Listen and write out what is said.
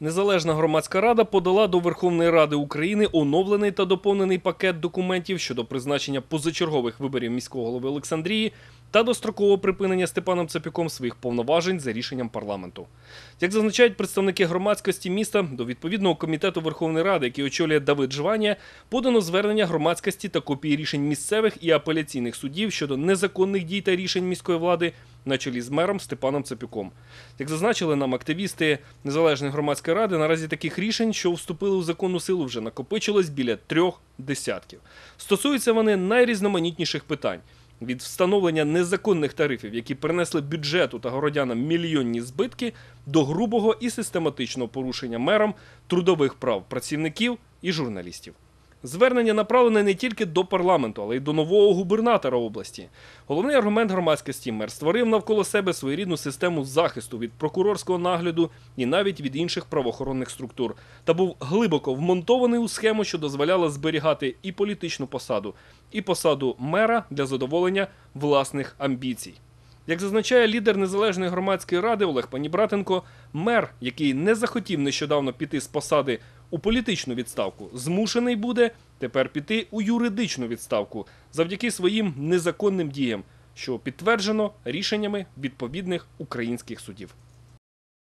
Незалежна громадська рада подала до Верховної Ради України оновлений та доповнений пакет документів щодо призначення позачергових виборів міського голови Олександрії та дострокового припинення Степаном Цапюком своїх повноважень за рішенням парламенту. Як зазначають представники громадськості міста, до відповідного комітету Верховної Ради, який очолює Давид Жванія, подано звернення громадськості та копії рішень місцевих і апеляційних судів щодо незаконних дій та рішень міської влади на чолі з мером Степаном Цапюком. Як зазначили нам активісти Незалежної громадської ради, наразі таких рішень, що вступили у законну силу, вже накопичилось біля трьох десятків. Стосуються вони найрізноманітніших питань. Від встановлення незаконних тарифів, які принесли бюджету та городянам мільйонні збитки, до грубого і систематичного порушення мером трудових прав працівників і журналістів. Звернення направлене не тільки до парламенту, але й до нового губернатора області. Головний аргумент громадськості мер створив навколо себе своєрідну систему захисту від прокурорського нагляду і навіть від інших правоохоронних структур, та був глибоко вмонтований у схему, що дозволяла зберігати і політичну посаду, і посаду мера для задоволення власних амбіцій. Як зазначає лідер незалежної громадської ради Олег Панібратенко, мер, який не захотів нещодавно піти з посади у політичну відставку, змушений буде тепер піти у юридичну відставку завдяки своїм незаконним діям, що підтверджено рішеннями відповідних українських судів.